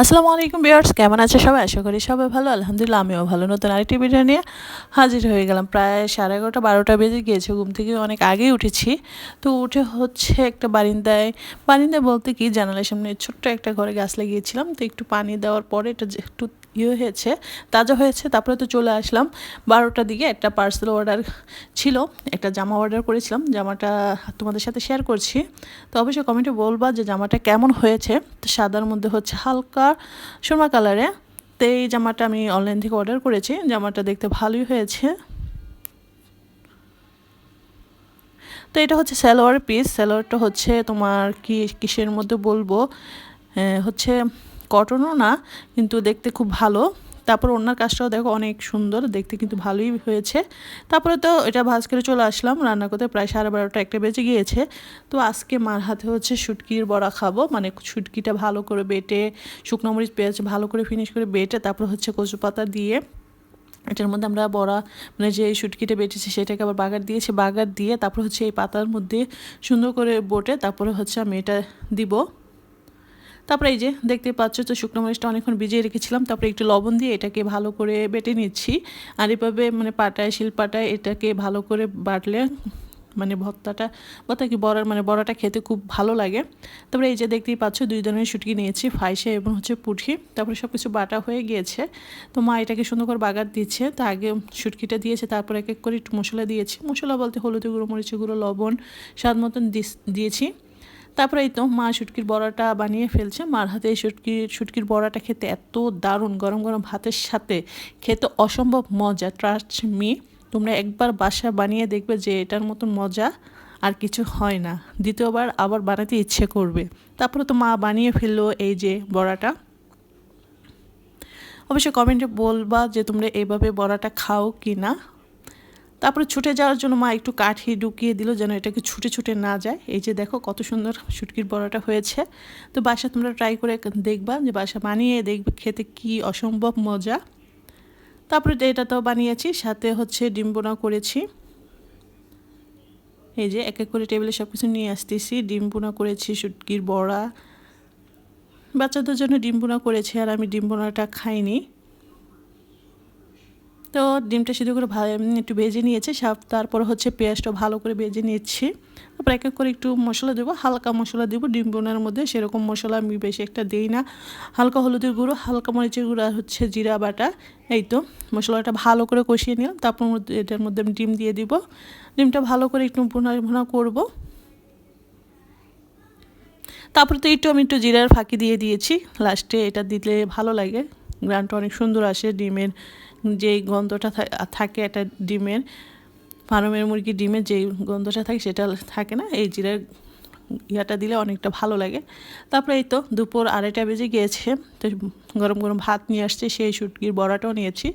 আসসালামু আলাইকুম বিয়ার্স কেমন আছে সবাই? আশা করি সবাই ভালো। আলহামদুলিল্লাহ, আমিও ভালো। নতুন আরেকটি ভিডিও নিয়ে হাজির হয়ে গেলাম। প্রায় সাড়ে এগারোটা, বারোটা বেজে গিয়েছে, ঘুম থেকে অনেক আগেই উঠেছি। তো উঠে হচ্ছে একটা বারিন্দায় বারিন্দায় বলতে কি, জানালার সামনে ছোট্ট একটা ঘরে গাছ লাগিয়েছিলাম। তো একটু পানি দেওয়ার পরে একটু ইয়ে হয়েছে, তাজা হয়েছে, তারপরে তো চলে আসলাম। বারোটার দিকে একটা পার্সেল অর্ডার ছিল, একটা জামা অর্ডার করেছিলাম। জামাটা তোমাদের সাথে শেয়ার করছি। তো অবশ্যই কমেন্টে বলবা যে জামাটা কেমন হয়েছে। তো সাদার মধ্যে হচ্ছে হালকা সোমা কালারে তো এই জামাটা আমি অনলাইন থেকে অর্ডার করেছি। জামাটা দেখতে ভালোই হয়েছে। তো এটা হচ্ছে স্যালোয়ার পিস স্যালোয়ারটা হচ্ছে তোমার কি, কিসের মধ্যে বলব? হচ্ছে কটনও না, কিন্তু দেখতে খুব ভালো। তারপর ওনার কাজটাও দেখো অনেক সুন্দর, দেখতে কিন্তু ভালোই হয়েছে। তারপরে তো এটা ভাজ করে চলে আসলাম, রান্না করতে প্রায় সাড়ে বারোটা একটা বেজে গিয়েছে। তো আজকে মার হাতে হচ্ছে শুটকির বড়া খাব মানে শুটকিটা ভালো করে বেটে, শুকনো মরিচ, পেঁয়াজ ভালো করে ফিনিশ করে বেটে, তারপর হচ্ছে কচু পাতা দিয়ে এটার মধ্যে আমরা বড়া মানে যে শুটকিটা বেটেছি সেটাকে আবার বাগার দিয়েছি, বাগার দিয়ে তারপর হচ্ছে এই পাতার মধ্যে সুন্দর করে বটে, তারপরে হচ্ছে আমি এটা দিব। তারপরে এই যে দেখতে পাচ্ছ, তো শুকনো মরিচটা অনেকক্ষণ ভিজিয়ে রেখেছিলাম। তারপরে একটু লবণ দিয়ে এটাকে ভালো করে বেটে নিচ্ছি। আর এভাবে মানে পাটায়, শিলপাটায় এটাকে ভালো করে বাটলে মানে ভর্তাটা ভর্তা কি বড়ার মানে বড়াটা খেতে খুব ভালো লাগে। তারপরে এই যে দেখতেই পাচ্ছ, দুই ধরনের শুটকি নিয়েছি, ফাইসে এবং হচ্ছে পুঠি। তারপরে সব কিছু বাটা হয়ে গিয়েছে। তো মা এটাকে সুন্দর করে বাগার দিচ্ছে, তা আগে শুটকিটা দিয়েছে, তারপরে এক এক করে একটু মশলা দিয়েছি। মশলা বলতে হলুদ গুঁড়ো মরিচ গুঁড়ো, লবণ, স্বাদ মতন দিয়েছি। তারপরে এই তো মা শুটকির বড়াটা বানিয়ে ফেলছে। মার হাতে এই শুটকির শুটকির বড়াটা খেতে এত দারুণ গরম গরম ভাতের সাথে খেতে অসম্ভব মজা। ট্রাস্ট মি তোমরা একবার বাসা বানিয়ে দেখবে যে এটার মতন মজা আর কিছু হয় না। দ্বিতীয়বার আবার বানাতে ইচ্ছে করবে। তারপরে তো মা বানিয়ে ফেলল এই যে বড়াটা। অবশ্যই কমেন্টে বলবা যে তোমরা এইভাবে বড়াটা খাও কি না। তারপরে ছুটে যাওয়ার জন্য মা একটু কাঠি ঢুকিয়ে দিল যেন এটাকে ছুটে ছুটে না যায়। এই যে দেখো কত সুন্দর শুটকির বড়াটা হয়েছে। তো বাসা তোমরা ট্রাই করে দেখবা যে বাসা বানিয়ে দেখবে খেতে কি অসম্ভব মজা। তারপরে এটা তো বানিয়েছি, সাথে হচ্ছে ডিম বোনা করেছি। এই যে এক এক করে টেবিলে সব কিছু নিয়ে আসতেছি। ডিম বোনা করেছি, শুটকির বড়া। বাচ্চাদের জন্য ডিম বোনা করেছি আর আমি ডিম বোনাটা খাইনি। তো ডিমটা সিদ্ধ করে একটু ভেজে নিয়েছে সব তারপর হচ্ছে পেঁয়াজটা ভালো করে ভেজে নিচ্ছি। তারপর এক এক করে একটু মশলা দেবো, হালকা মশলা দেবো, ডিম বোনার মধ্যে সেরকম মশলা আমি বেশি একটা দিই না। হালকা হলুদের গুঁড়ো, হালকা মরিচের গুঁড়ো হচ্ছে জিরা বাটা, এই তো মশলাটা ভালো করে কষিয়ে নিলাম, তারপর এটার মধ্যে আমি ডিম দিয়ে দিব। ডিমটা ভালো করে একটু ভুনা ভুনা করব। তারপরে তো একটু আমি একটু জিরার ফাঁকি দিয়ে দিয়েছি, লাস্টে এটা দিলে ভালো লাগে, গ্রানটা অনেক সুন্দর আসে ডিমের। যে গন্ধটা থাকে একটা ডিমের, ফার্মের মুরগির ডিমের যেই গন্ধটা থাকে সেটা থাকে না, এই জিরার ইয়াটা দিলে অনেকটা ভালো লাগে। তারপরে এই তো দুপুর আড়াইটা বেজে গিয়েছে, তো গরম গরম ভাত নিয়ে আসছে, সেই শুটকির বড়াটাও নিয়েছি।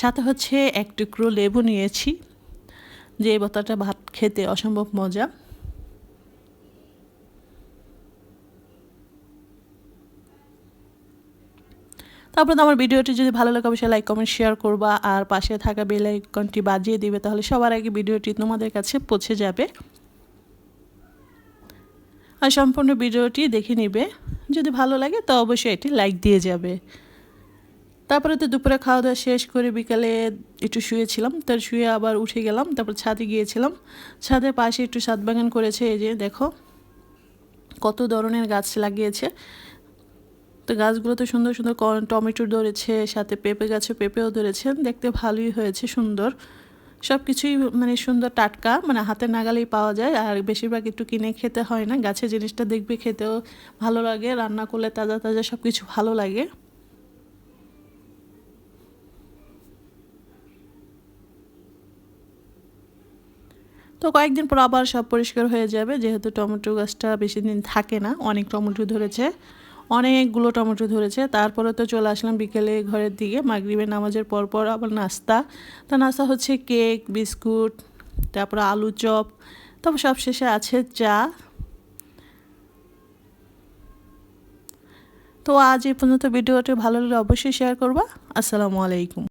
সাথে হচ্ছে এক টুকরো লেবু নিয়েছি, যে বতাটা ভাত খেতে অসম্ভব মজা। তারপর আমার ভিডিওটি যদি ভালো লাগে, অবশ্যই লাইক কমেন্ট শেয়ার করবা। আর পাশে থাকা বেল আইকনটি বাজিয়ে দিবে, তাহলে সবার আগে ভিডিওটি তোমাদের কাছে পৌঁছে যাবে। আর সম্পূর্ণ ভিডিওটি দেখে নিবে। যদি ভালো লাগে, তো অবশ্যই এটি লাইক দিয়ে যাবে। তারপরে তো দুপুরে খাওয়া দাওয়া শেষ করে বিকালে একটু শুয়েছিলাম তার শুয়ে আবার উঠে গেলাম, তারপর ছাদে গিয়েছিলাম। ছাদের পাশে একটু সাত বাগান করেছে, এই যে দেখো, কত ধরনের গাছ লাগিয়েছে। তো গাছগুলোতে সুন্দর সুন্দর টমেটো ধরেছে, সাথে পেঁপে গাছে পেঁপেও ধরেছে, দেখতে ভালোই হয়েছে, সুন্দর। সব কিছুই মানে সুন্দর টাটকা মানে হাতে নাগালেই পাওয়া যায়, আর বেশিরভাগ একটু কিনে খেতে হয় না গাছের জিনিসটা দেখবে, খেতেও ভালো লাগে, রান্না করলে তাজা তাজা সব কিছু ভালো লাগে। তো কয়েকদিন পর আবার সব পরিষ্কার হয়ে যাবে, যেহেতু টমেটো গাছটা বেশি দিন থাকে না, অনেক টমেটো ধরেছে। অনেকগুলো টমেটো ধরেছে। তারপরে তো চলে আসলাম বিকেলে ঘরের দিকে। মাগরিবের নামাজের পরপর পর আবার নাস্তা। তা নাস্তা হচ্ছে কেক, বিস্কুট, তারপর আলু চপ। তারপর সব শেষে আছে চা। তো আজ এই পর্যন্ত ভিডিওটি ভালো লাগলে অবশ্যই শেয়ার করবা। আসসালামু আলাইকুম।